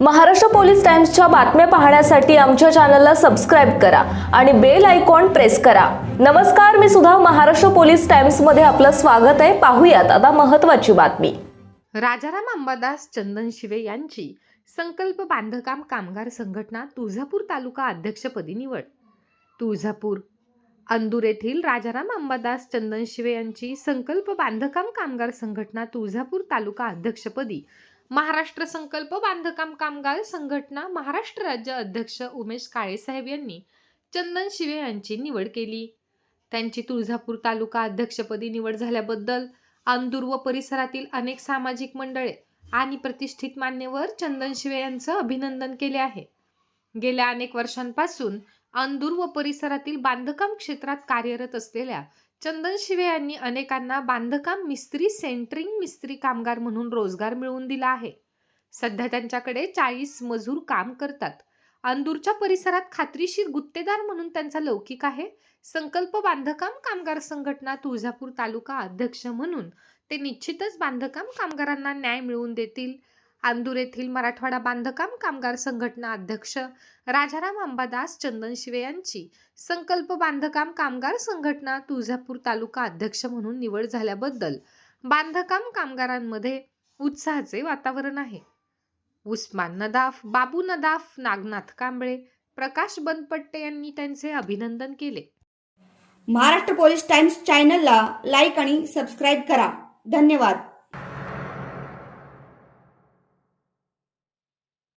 Maharashtra police टाइम्सच्या बातम्या पाहण्यासाठी आमच्या चॅनलला सबस्क्राईब करा आणि बेल आयकॉन प्रेस करा. नमस्कार मी सुद्धा महाराष्ट्र पोलीस टाइम्समध्ये आपलं स्वागत आहे. पाहूयात आता महत्त्वाची बातमी. राजाराम अंबादास चंदन शिवे यांची संकल्प बांधकाम कामगार संघटना तुळजापूर तालुका अध्यक्षपदी निवड. तुळजापूर अंदूर येथील राजाराम अंबादास चंदन शिवे यांची संकल्प बांधकाम कामगार संघटना तुळजापूर तालुका अध्यक्षपदी महाराष्ट्र संकल्प बांधकाम कामगार संघटना महाराष्ट्र राज्य अध्यक्ष उमेश काळेसाहेब यांनी चंदन शिवे यांची निवड केली. त्यांची तुळजापूर तालुका अध्यक्षपदी निवड झाल्याबद्दल अंदूर व परिसरातील अनेक सामाजिक मंडळे आणि प्रतिष्ठित मान्यवर चंदन शिवे यांचं अभिनंदन केले आहे. गेल्या अनेक वर्षांपासून अंदूर व परिसरातील बांधकाम क्षेत्रात कार्यरत असलेल्या चंदन शिवे यांनी अनेकांना बांधकाम मिस्त्री सेंटरिंग मिस्त्री कामगार म्हणून रोजगार मिळवून दिला आहे. सध्या त्यांच्याकडे चाळीस मजूर काम करतात. अंदूरच्या परिसरात खात्रीशीर गुत्तेदार म्हणून त्यांचा लौकिक आहे. संकल्प बांधकाम कामगार संघटना तुळजापूर तालुका अध्यक्ष म्हणून ते निश्चितच बांधकाम कामगारांना न्याय मिळवून देतील. आंदूर येथील मराठवाडा बांधकाम कामगार संघटना अध्यक्ष राजाराम अंबादास चंदन शिवे यांची संकल्प बांधकाम कामगार संघटना तुळजापूर तालुका अध्यक्ष म्हणून निवड झाल्याबद्दल बांधकाम कामगारांमध्ये उत्साहाचे वातावरण आहे. उस्मान नदाफ बाबू नदाफ नागनाथ कांबळे प्रकाश बनपट्टे यांनी त्यांचे अभिनंदन केले. महाराष्ट्र पोलीस टाइम्स चॅनलला लाईक आणि सबस्क्राईब करा. धन्यवाद.